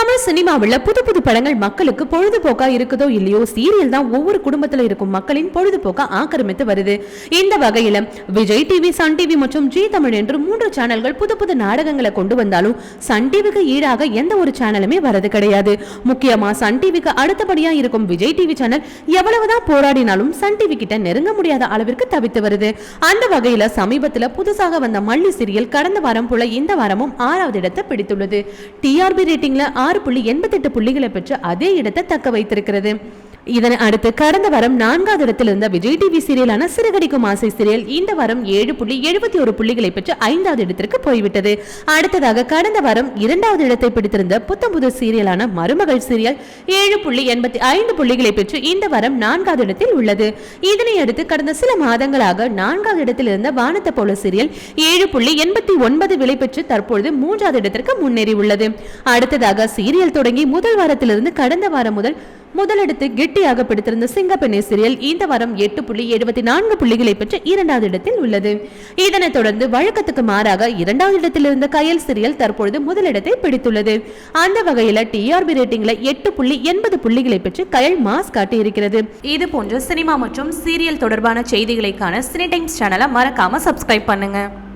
தமிழ் சினிமாவில் புது புது படங்கள் மக்களுக்கு பொழுதுபோக்கா இருக்குதோ இல்லையோ சீரியல் தான் ஒவ்வொரு குடும்பத்தில் இருக்கும் மக்களின் பொழுதுபோக்கா ஆக்கிரமித்து வருது. இந்த வகையில விஜய் டிவி சன் டிவி மற்றும் ஜி தமிழ் என்று மூன்று சேனல்கள் புது புது நாடகங்களை கொண்டு வந்தாலும் சன் டிவிக்கு ஈடாக எந்த ஒரு சேனலுமே வரது கிடையாது. முக்கியமா சன் டிவிக்கு அடுத்தபடியா இருக்கும் விஜய் டிவி சேனல் எவ்வளவுதான் போராடினாலும் சன் டிவி கிட்ட நெருங்க முடியாத அளவிற்கு தவித்து வருது. அந்த வகையில சமீபத்துல புதுசாக வந்த மல்லி சீரியல் கடந்த வாரம் போல இந்த வாரமும் ஆறாவது இடத்தை பிடித்துள்ளது. டிஆர்பி ரேட்டிங்ல ஆறு புள்ளி எண்பத்தெட்டு புள்ளிகளை பெற்று அதே இடத்தை தக்க வைத்திருக்கிறது. இதனை அடுத்து கடந்த வாரம் நான்காவது இடத்தில் இருந்த விஜய் டிவி சீரியலான சிறுகடிக்கும் ஆசை சீரியல் இந்த வாரம் ஏழு புள்ளி எழுபத்தி ஒரு புள்ளிகளை பெற்று ஐந்தாவது இடத்திற்கு போய்விட்டது. அடுத்ததாக கடந்த வாரம் இரண்டாவது இடத்தை பிடித்திருந்த புத்தம் புது சீரியலான மருமகள் சீரியல் ஏழு புள்ளி எண்பத்தி ஐந்து புள்ளிகளை பெற்று இந்த வாரம் நான்காவது இடத்தில் உள்ளது. இதனை அடுத்து கடந்த சில மாதங்களாக நான்காவது இடத்தில் இருந்த வானத்தை போல சீரியல் ஏழு புள்ளி எண்பத்தி ஒன்பது விலை பெற்று தற்பொழுது மூன்றாவது இடத்திற்கு முன்னேறி உள்ளது அடுத்ததாக சீரியல் தொடங்கி முதல் வாரத்திலிருந்து கடந்த வாரம் முதல் முதலிடத்தை கெட்டியாக பிடித்திருந்த சிங்கப்பெண்ணை சீரியல் இந்த வாரம் எட்டு புள்ளி எழுபத்தி நான்கு புள்ளிகளை பெற்று இரண்டாவது இடத்தில் உள்ளது. இதனைத் தொடர்ந்து வழக்கத்துக்கு மாறாக இரண்டாவது இடத்தில் இருந்த கயல் சீரியல் தற்பொழுது முதலிடத்தை பிடித்துள்ளது. அந்த வகையில் டிஆர்பி ரேட்டிங்ல எட்டு புள்ளி எண்பது புள்ளிகளை பெற்று கயல் மாஸ் காட்டியிருக்கிறது. இது போன்ற சினிமா மற்றும் சீரியல் தொடர்பான செய்திகளைக்கான சினி டைம்ஸ் சேனலை மறக்காம சப்ஸ்கிரைப் பண்ணுங்க.